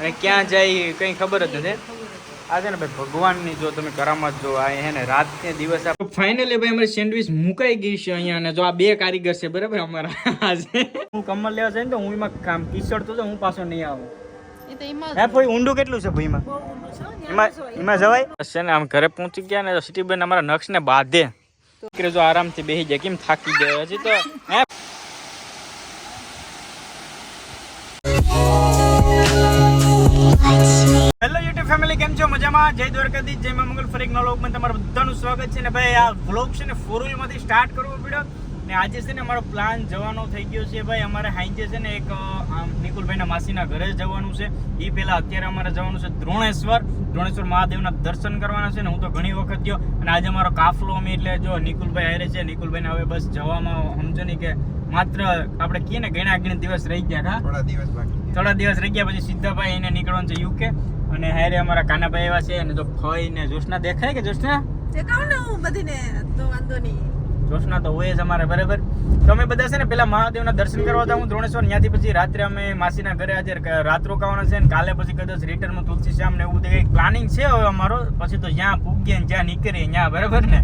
અને ક્યાં જાય કંઈ ખબર જ નથી. આ છે ને ભાઈ ભગવાનની જો તમે કરામત જો આ હે ને રાત ને દિવસ ફાઇનલી ભાઈ અમારી સેન્ડવિચ મુકાઈ ગઈ છે અહીંયા અને જો આ બે કારીગર છે બરાબર અમારા આજે હું કમર લેવા જાય ને તો હું એમાં કામ કિચડતો તો હું પાછો નહીં આવું. હે ભાઈ ઊંડું કેટલું છે ન્યા એમાં? એમાં જવાય? છે ને આમ ઘરે પહોંચી ગયા ને સિટી બેન અમારા નક્ષને બાંધે. જો આરામથી બેસી જાય કેમ થાકી ગયા હજી તો? હે? ફેમિલી કેમ છો? મજામાં? જય દ્વારકાધી જય મા મંગલ. ફરી નવા વ્લોગમાં તમારું બધાનું સ્વાગત છે. ને ભાઈ આ વ્લોગ છે ને ફોરમાંથી સ્ટાર્ટ કરવો પડ્યો. ને આજે છે ને અમારો પ્લાન જવાનો થઈ ગયો છે ભાઈ. અમારે હાઈજે છે ને એક નિકુલભાઈના માસીના ઘરે જવાનું છે. એ પહેલાં અત્યારે અમારે જવાનું છે દ્રોણેશ્વર. દ્રોણેશ્વર મહાદેવના દર્શન કરવાના છે ને હું તો ઘણી વખત ગયો. અને આજે અમારો કાફલો અમે એટલે જો નિકુલભાઈ હારે છે નિકુલભાઈને હવે બસ જવામાં સમજો ને કે માત્ર આપણે કહીએ ને ઘણા ઘણા દિવસ રહી ગયા હતા થોડા દિવસ બાકી થોડા દિવસ રહી ગયા પછી સીધાભાઈ એને નીકળવાનું છે યુકે. અને હારે અમારા કાનાભાઈ એવા છે અને જો ફઈ ને જોશના દેખાય કે જોશના? દેખાવ ને હું બધીને તો વાંધો નહીં. જોશના તો હોય જ અમારે બરાબર? તો અમે બધા છે ને પેલા મહાદેવના દર્શન કરવા હતા હું દ્રોણેશ્વર ત્યાંથી પછી રાત્રે અમે માસીના ઘરે આજે રાત રોકાવાના છે ને કાલે પછી કદાચ રિટર્નમાં તુલસી શ્યામ ને એવું કંઈક પ્લાનિંગ છે હવે અમારો પછી તો જ્યાં પૂગીએ ને જ્યાં નીકળીએ ત્યાં બરાબર ને?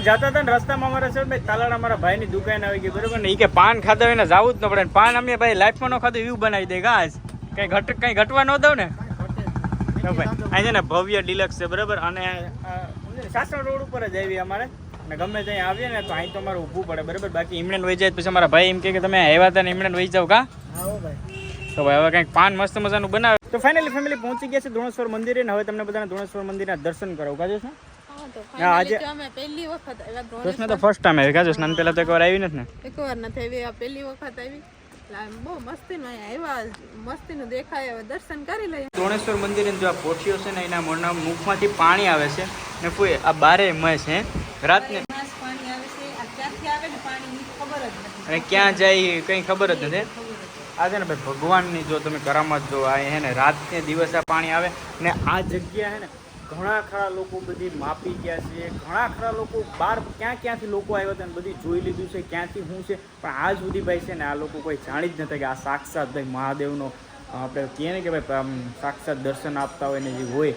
અમે જતા હતા ને રસ્તામાં અમારે છે ભાઈ તાલાળા અમારા ભાઈની દુકાન આવી ગઈ બરોબર? ને એ કે પાન ખાધા હોય ને જવું જ ન પડે પાન અમે ભાઈ લાઈફમાં ન ખાધું એવું બનાવી દે ઘાસ કઈ ઘટ કઈ ઘટવા ન દઉં ને? ભાઈ અહીં છે ને ભવ્ય ડિલક્સ છે બરાબર? અને સાસણ રોડ ઉપર જ આવી અમારે. અને ગમે ત્યાં આવીએ ને તો અહીં તો અમારે ઊભું પડે બરાબર? બાકી ઇમરાન વહી જાય પછી અમારા ભાઈ એમ કહે કે તમે આવ્યા હતા ને ઇમરાન વહી જાવ કા? ભાઈ. તો ભાઈ હવે કંઈક પાન મસ્ત મજાનું બનાવે. તો ફાઇનલી ફેમિલી પહોંચી ગયા છે ધોણેશ્વર મંદિરે ને હવે તમને બધાને દ્રોણેશ્વર મંદિરના દર્શન કરાવું કાજો છે આજે- અમે પહેલી વખત આવ્યા કૃષ્ણ તો ફર્સ્ટ ટાઈમ આવ્યા. કાજો સ્નાન પહેલા તો એકવાર આવી નથી ને એકવાર નથી આવી આ પહેલી વખત આવી. બહુ મસ્તીનું આવ્યા મસ્તીનું દેખાય હવે દર્શન કરી લઈએ. દ્રોણેશ્વર મંદિરે જો આ પોઠીઓ છે ને એના મોઢના મુખમાંથી પાણી આવે છે ને કોઈ આ બારે મસ છે રાતને માસ પાણી આવે છે આ ક્યાંથી આવે ને પાણી ઈ ખબર જ નથી. અને ક્યાં જાય કંઈ ખબર જ નથી આ છે ને ભાઈ ભગવાનની જો તમે કરામત જો આ હે ને રાત ને દિવસ આ પાણી આવે ને આ જગ્યા હે ને ઘણા ખરા લોકો બધી માપી ગયા છે, ઘણા ખરા લોકો બહાર ક્યાં ક્યાંથી લોકો આવ્યા હતા બધી જોઈ લીધું છે, ક્યાંથી શું છે, પણ આજ સુધી ભાઈ છે ને આ લોકો કોઈ જાણી જ નથી કે આ સાક્ષાત ભાઈ મહાદેવનો, આપણે કહીએ ને કે ભાઈ સાક્ષાત દર્શન આપતા હોય ને જે હોય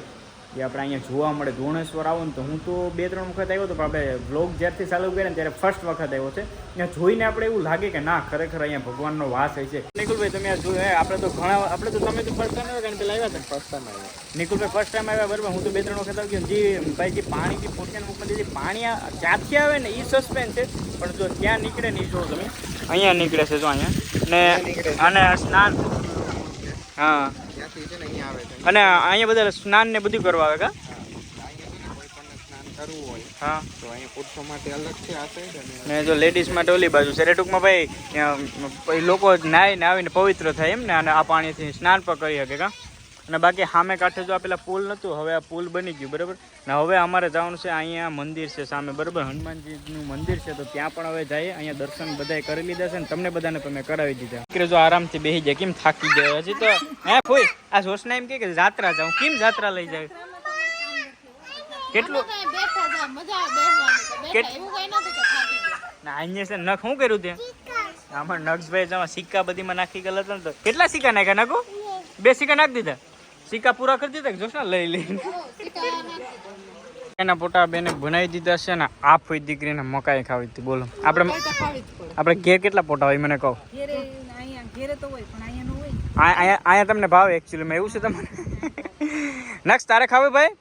એ આપણે અહીંયા જોવા મળે. ધોણેશ્વર આવો ને તો હું તો બે ત્રણ વખત આવ્યો હતો પણ આપણે બ્લોગ જ્યારથી ચાલુ કર્યા ને ત્યારે ફર્સ્ટ વખત આવ્યો છે. ત્યાં જોઈને આપણે એવું લાગે કે ના ખરેખર અહીંયા ભગવાનનો વાસ હોય છે. નિકુલભાઈ તમે જોયું આપણે તો ઘણા આપણે તો તમે તો ફર્સ્ટ ટાઈમ આવ્યા પેલા આવ્યા હતા? ફર્સ્ટ ટાઈમ આવ્યા. નિકુલભાઈ ફર્સ્ટ ટાઈમ આવ્યા બરાબર. હું તો બે ત્રણ વખત આવી ગયો જે ભાઈ જે પાણી જે પોટિયાના મુખમાંથી જે પાણી ક્યાંથી આવે ને એ સસ્પેન્સ છે. પણ જો ત્યાં નીકળે ને એ જો તમે. અહીંયા નીકળે છે જો અહીંયા. ને અને સ્નાન. હા ત્યાંથી છે ને અહીંયા આવે છે અને અહીંયા બધા સ્નાન ને બધું કરવા આવે કા? અહીંયા કોઈ સ્નાન કરવું હોય હા. તો અહીંયા પુરુષો માટે અલગ છે આ સાઈડ અને ને જો લેડીઝ માટે ઓલી બાજુ છે. ટૂંકમાં ભાઈ લોકો પછી લોકો આવીને પવિત્ર થાય એમ ને અને આ પાણીથી સ્નાન પણ કરી શકે કા? અને બાકી સામે કાંઠે જો આ પેલા પુલ નહોતું હવે આ પુલ બની ગયું બરાબર? ને હવે અમારે જવાનું છે અહીંયા મંદિર છે સામે બરાબર? હનુમાનજીનું મંદિર છે તો ત્યાં પણ હવે જઈએ અહીંયા દર્શન બધાએ કરી લીધા છે ને તમને બધાને તમે કરાવી દીધા. દીકરે જો આરામથી બેસી જાય કેમ થાકી ગયો? હજી તો હે ફોઈ આ જોશના એમ કે જાત્રા જાઉં? કેમ જાત્રા લઈ જાય? કેટલું. ના અહીંયા છે નખ શું કર્યું તે? આમાં નક્ષભાઈ સિક્કા બધીમાં નાખી ગયેલા હતા ને તો કેટલા સિક્કા નાખ્યા નાખો બે સિક્કા નાખી દીધા? સિક્કા પૂરા કરી દીધા જોશ ને લઈ લઈને. એના પોટા બેને ભણાવી દીધા છે ને આ ફોઈ દીકરીને મકાઈ ખાવી હતી. બોલો. આપણે. આપણે ઘેર કેટલા પોટા હોય મને કહો. અહીંયા તમને ભાવે એકચ્યુઅલીમાં એવું છે તમારે નેક્સ્ટ તારે ખાવે ભાઈ?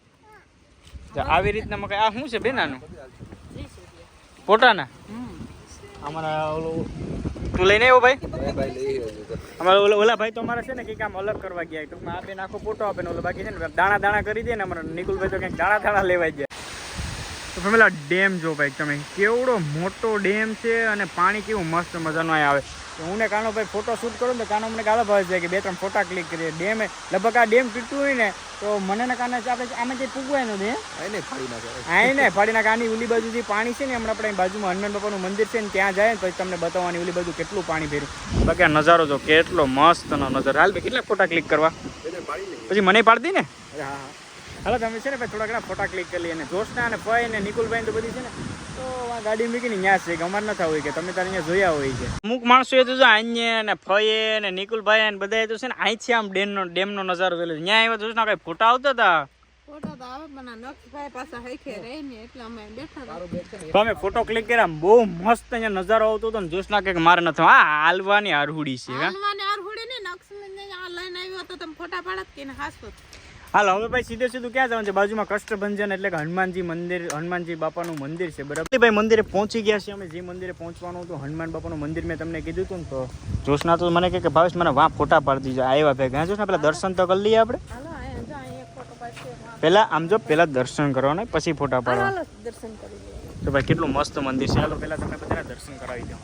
આવી રીતના મકાઈ. આ શું છે બેનાનું? પોટાના? અમારા ઓલું તું લઈને આવ્યો ભાઈ. અમારા ઓલા ઓલા ભાઈ તો અમારે છે ને કંઈક આમ અલગ કરવા ગયા ટૂંકમાં આ બેન આખો ફોટો આપે ને ઓલો બાકી છે ને, દાણા દાણા કરી દે ને અમારા નિકુલભાઈ તો કંઈક દાણા દાણા લેવાઈ જાય. તો ફેમિલા ડેમ જો ભાઈ તમે કેવડો મોટો ડેમ છે અને પાણી કેવું મસ્ત મજાનું અહીં આવે. તો હું ને કાનો ભાઈ ફોટો શૂટ કરું ને તો કાનો મને ગાળો ભાવે છે કે બે ત્રણ ફોટા ક્લિક કરીએ. ડેમ લગભગ આ ડેમ તૂટતું હોય ને તો મને ને કાને આપણે આમાં જે પૂગવાય ને નાખે. આઈ ને ફાડી નાખ. આની ઓલી બાજુ જે પાણી છે ને હમણાં આપણે બાજુમાં હનુમાન બાપાનું મંદિર છે ને ત્યાં જાય ને પછી તમને બતાવવાની ઓલી બાજુ કેટલું પાણી ભર્યું. બાકી આ નજારો જો કેટલો મસ્તનો નજારો. હાલ ભાઈ કેટલા ફોટા ક્લિક કરવા? પછી મને પાડી દી ને? હા હા. હાલો તમે છે ને ભાઈ થોડા ઘણા ફોટા ક્લિક કરી અને જોશના અને ફય ને નિકુલભાઈ ને તો બધી છે ને તો આ ગાડી મૂકીને ત્યાં છે કે અમારે નથી હોય કે તમે તારે અહીંયા જોયા હોય છે અમુક માણસો એ તો જો અહીંયા ને ફઈએ ને નિકુલભાઈ ને બધા તો છે ને અહીંથી આમ ડેમનો ડેમનો નજારો જોયેલો તો કઈ ફોટા આવતા હતા? ફોટો તો આવે પણ આ નક્ષભાઈ પાસે હૈખે રહે ને એટલે અમે બેઠા હતા. તો અમે ફોટો ક્લિક કર્યા બહુ મસ્ત અહીંયા નજારો આવતો હતો જોશ જોશના કે મારે નથી આ હાલવાની આરહુડી છે હાલવાને ને નક્ષને લઈને આવ્યો તો તમે ફોટા પાડત કે ને હાસતો હાલ હવે ભાઈ સીધે સીધું ક્યાં જવાનું છે? બાજુમાં કષ્ટભંજન એટલે કે હનુમાનજી મંદિર હનુમાનજી બાપાનું મંદિર છે બરાબર? ભાઈ મંદિરે પહોંચી ગયા છે અમે. જે મંદિરે પહોંચવાનું હતું હનુમાન બાપાનું મંદિર મેં તમને કીધું હતું ને તો જોશના તો મને કે ભાવેશ મને વાં ફોટા પાડી દીજો. આવ્યા ભાઈ ગયા જોશના પેલા દર્શન તો કરી લઈએ આપણે. પેલા આમ જો પેલા દર્શન કરવાના પછી ફોટા પાડવા દર્શન કરી તો ભાઈ કેટલું મસ્ત મંદિર છે. ચાલો પહેલા તમે બધા દર્શન કરાવી દો.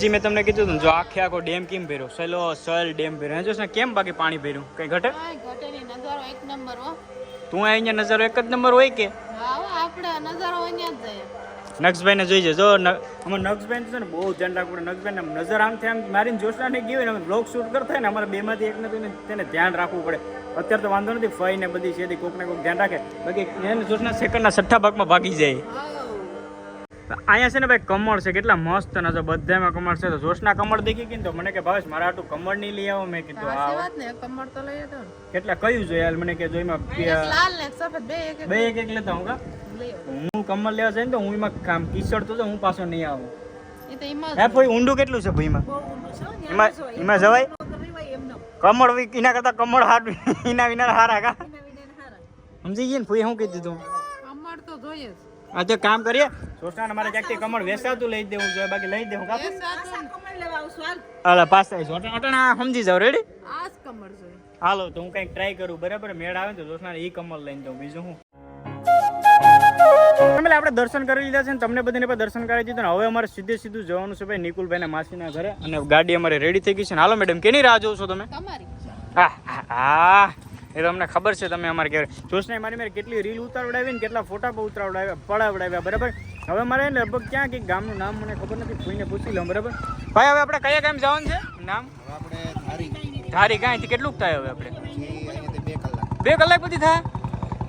જી મેં તમને કીધું હતું જો આખે આખો ડેમ કેમ ભર્યો? સહેલો સહેલ ડેમ ભર્યો. જો ને કેમ બાકી પાણી ભર્યું? કઈ ઘટે? ઘટે નહીં નજારો એક નંબર હો. તું અહીંયા નજારો એક જ નંબર હોય કે? હા હો, આપણે નજારો અહીંયા જ જઈએ. નક્ષભાઈને જોઈ જજો. અમાર નક્ષભાઈ છે ને બહુ ધ્યાન રાખવું પડે. નક્ષભાઈને નજર આમથી આમ મારીને જોશના ને ગયું હોય ને અમે બ્લોગ શૂટ કરતા ને અમારે બેમાંથી એકને તો એને- તેને ધ્યાન રાખવું પડે. અત્યારે તો વાંધો નથી ફઈ ને બધી છે કોક ને કોક ધ્યાન રાખે. બાકી એને જોશના સેકન્ડના છઠ્ઠા ભાગમાં ભાગી જાય. અહીંયા છે ને ભાઈ કમળ છે કેટલા મસ્ત ને બધામાં કમળ છે. તો જોશના કમળ દેખી ગઈ તો મને કે ભાવેશ મારા આટલું કમળ નહીં લઈ આવો. મેં કીધું ને કમર તો લઈ આવ્યો કેટલા કયું જોઈએ હાલ? મને કે જો એમાં લાલ ને સફેદ બે એક એક બે એક એક લેતા હું કા? હું કમળ લેવા જાય ને તો હું એમાં કામ કિચડતો તો હું પાછો નહીં આવું. હે ભાઈ ઊંડું કેટલું છે ભાઈમાં હો, એમાં એમાં જવાય. કમળ એના કરતા કમળ હારું એના વિના હારા કા. સમજી ગઈ ને ભાઈ શું કીધું તું? કમળ તો જોઈએ. આ તો કામ કરીએ. સોસના અમારે ક્યાંકથી કમળ વેસાતું લઈ દેવું જોઈએ બાકી લઈ દેવું કા એ સાચું. હાલા. પાસ થાય. છે અટણા સમજી જાવ રેડી આ જ કમર જોઈએ. હાલો તો હું કંઈક ટ્રાય કરું બરાબર? મેળ આવે તો દોસ્તના ઈ કમળ લઈને જાઉં બીજું હું એટલે આપણે દર્શન કરી લીધા છે ને તમને બધાને પણ દર્શન કરી દીધું ને હવે અમારે સીધે સીધું જવાનું છે ભાઈ નિકુલભાઈના માસીના ઘરે અને ગાડી અમારે રેડી થઈ ગઈ છે હાલો મેડમ કેની રાહ જોશો છો તમે? તમારી. હા, હા. એ તો અમને ખબર છે તમે અમારે કહેવાય જોશને મારી મારે કેટલી રીલ ઉતારવડાવી ને કેટલા ફોટા પણ ઉતારવડાવ્યા પડાવડાવ્યા બરાબર? હવે મારે લગભગ ક્યાં કંઈક ગામનું નામ મને ખબર નથી કોઈને પૂછી લઉં બરાબર? ભાઈ હવે આપણે કયા ગામ જવાનું છે? નામ? આપણે ધારી. ધારી ગાંયથી કેટલુંક થાય હવે આપણે? બે કલાક. બે કલાક પછી થાય?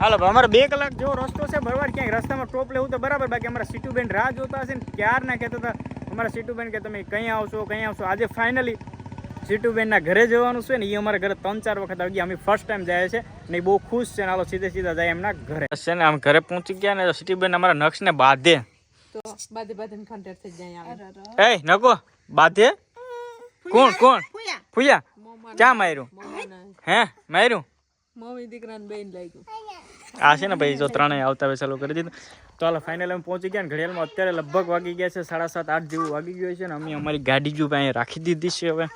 હાલો ભાઈ અમારે બે કલાક જેવો રસ્તો છે બરાબર? ક્યાંક રસ્તામાં ટોપ લેવું તો બરાબર બાકી અમારા સીટુબેન રાહ જોતા હશે ને ક્યારના કહેતા હતા અમારા સીટુબેન કે તમે ક્યાં આવશો ક્યાં આવશો? આજે ફાઇનલી સીટુબેનના ઘરે જવાનું છે ને એ અમારા ઘરે ત્રણ ચાર વખત આવી ગયા. અમે ફર્સ્ટ ટાઈમ જાય છે ને એ બહુ ખુશ છે ને હાલો સીધે સીધા જાય એમના ઘરે. છે ને આમ ઘરે પહોંચી ગયા ને સીટુબેન અમારા નક્ષને બાંધે. એ નકો બાંધે કોણ કોણ? ફૂયા. ક્યાં માર્યું? હે માર્યું? મમ્મી દીકરાને બેન લાગ્યું. આ છે ને ભાઈ જો ત્રણેય આવતા હવે ચાલુ કરી દીધું. તો હાલો ફાઇનલ અમે પહોંચી ગયા ને ઘડિયાળમાં અત્યારે લગભગ વાગી ગયા છે સાડા સાત આઠ જેવું વાગી ગયું છે ને અમે અમારી ગાડી જો અહીંયા રાખી દીધી છે હવે.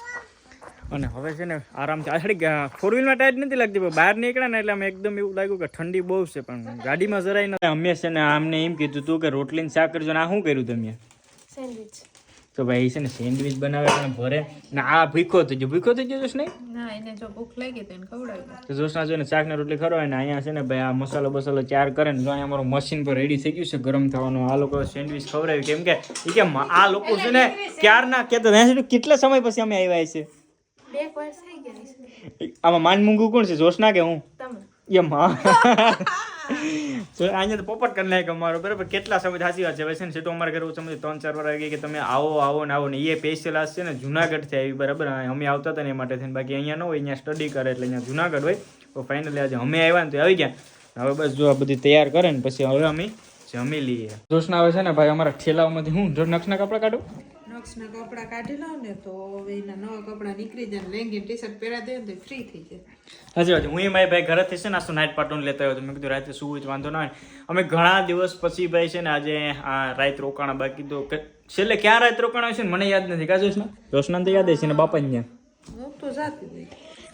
અને હવે છે ને આરામથી આ ફોર વ્હીલમાં ટાઈટ નથી લાગતી પણ બહાર નીકળ્યા ને એટલે અમે એકદમ એવું લાગ્યું કે ઠંડી બહુ છે પણ ગાડીમાં જરાય નથી અમે છે ને આમને એમ કીધું તું કે રોટલીને શાક કરજો ને આ શું કર્યું તમે? તો ભાઈ છે ને સેન્ડવિચ બનાવે અને ભરે ને આ ભીખો થઈ ગયો. ભીખો થઈ ગયો જોશ નહીં? ના એને જો ભૂખ લાગી તો એને ખવડાવ્યું તો જોશના જોઈને શાક ને રોટલી ખરો ને અહીંયા છે ને ભાઈ આ મસાલો બસાલો ચાર કરે ને જો અહીંયા અમારું મશીન પર રેડી થઈ ગયું છે ગરમ થવાનું. આ લોકો સેન્ડવિચ ખવડાવ્યું. કેમ કે આ લોકો છે ને ક્યારના કહેતા હતા, કેટલા સમય પછી અમે આવ્યા છે? આમાં માન મૂંગું કોણ છે? જોશના કે હું? એમ હા. તો અહીંયા તો પોપટ કરી નાખ્યો અમારો બરાબર? કેટલા સમય સાચી વાત છે? ભાઈ છે ને સીધું અમારા ઘરે સમજ ત્રણ ચાર વાર આવી ગઈ કે તમે આવો આવો ને આવો ને એ સ્પેશિયલ છે ને જુનાગઢથી આવી બરાબર? અમે આવતા હતા ને એ માટે થઈને. બાકી અહીંયા ન હોય અહીંયા સ્ટડી કરે એટલે અહીંયા જુનાગઢ હોય. તો ફાઇનલી આજે અમે આવ્યા ને તો આવી ગયા. હવે બસ જો આ બધી તૈયાર કરે ને પછી હવે અમે જમી લઈએ. જોશના આવે છે ને ભાઈ અમારા ઠેલાઓમાંથી હું જો નક્ષના કપડાં કાઢું? નક્ષના કપડા કાઢી લઉં ને તો હવે એના નવા કપડા નીકળી જાય લેંગી ટી શર્ટ પહેરા દે ને તો ફ્રી થઈ જાય. હજી હજી હું એ મારી ભાઈ ઘરેથી છે ને આ નાઇટ પાર્ટન લેતા આવ્યો તો મેં કીધું રાતે શું જ વાંધો ના અમે ઘણા દિવસ પછી ભાઈ છે ને આજે આ રાત રોકાણ બાકી તો છેલ્લે ક્યાં રાત રોકાણા છે ને મને યાદ નથી. કા જોશના જોશના તો યાદ છે ને બાપા ત્યાં? હું તો જાતી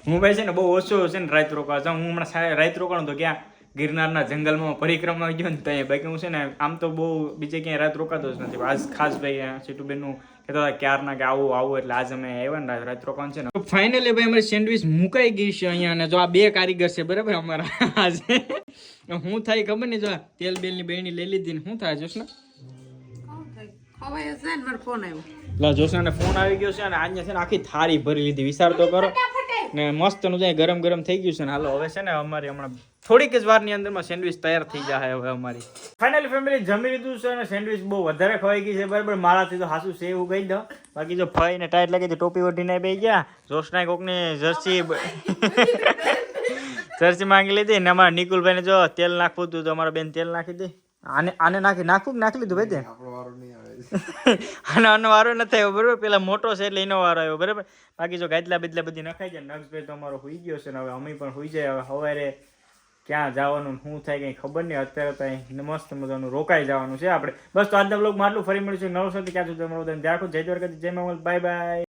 હું ભાઈ છે ને બહુ ઓછો છે ને રાત રોકાણ હું હમણાં રાત રોકાણ તો ક્યાં ગિરનારના જંગલમાં પરિક્રમા ગયો ને ત્યાં બાકી હું છે ને આમ તો બહુ બીજે ક્યાંય રાત રોકાતો જ નથી. આજ ખાસ ભાઈ સીટુબેનનું કહેતા હતા ક્યારના કે આવું આવું એટલે આજ અમે આવ્યા ને રાત- રોકાવાનું છે ને. ફાઇનલી ભાઈ અમારી સેન્ડવિચ મુકાઈ ગઈ છે અહીંયા અને જો આ બે કારીગર છે બરાબર અમારા આજે. હું થાય ખબર નહીં જો આ તેલ બેલની બેણી લઈ લીધી ને શું થાય જોશના? ખવાય જ જાય ને મારો ફોન આવ્યો. લા જોશનાને ફોન આવી ગયો છે અને આજે છે ને આખી થારી ભરી લીધી. વિચાર તો કરો. ને મસ્તનું જાય, ગરમ ગરમ થઈ ગયું છે ને. હાલો, હવે છે ને અમારી હમણાં થોડીક જ વારની અંદરમાં સેન્ડવિચ તૈયાર થઈ જાય હવે અમારી. ફાઇનલી ફેમિલી જમી લીધું છે અને સેન્ડવિચ બહુ વધારે ખવાઈ ગઈ છે. બરાબર, મારાથી તો હાસુ છે એવું કહી દઉં બાકી જો ફઈ ને ટાઈટ લાગી તો ટોપી ઓઢીને બે ગયા. જોશના કોકની જર્સી જર્સી માંગી લીધી ને અમારા નિકુલભાઈને જો તેલ નાખવું હતું તો અમારા બેન તેલ નાખી દે. આને આને નાખી નાખવું નાખી લીધું ભાઈ તે? આનો આનો વારો નથી આવ્યો, બરાબર? પેલા મોટો છે એટલે એનો વારો આવ્યો, બરાબર? બાકી જો ગાદલા બદલા બધી નખાઈ જાય નક્ષભાઈ તો અમારો હોઈ ગયો છે ને, હવે અમે પણ હોઈ જાય, હવે સવારે ક્યાં જવાનું શું થાય કંઈ ખબર નહીં, અત્યારે તો અહીં મસ્ત મજાનું રોકાઈ જવાનું છે આપણે. બસ તો આજના બ્લોગમાં આટલું. ફરી મળીશું છે સાથે. ક્યાં સુધી તમારું ધ્યાન રાખો જય દ્વારકાથી જય મંગલ બાય બાય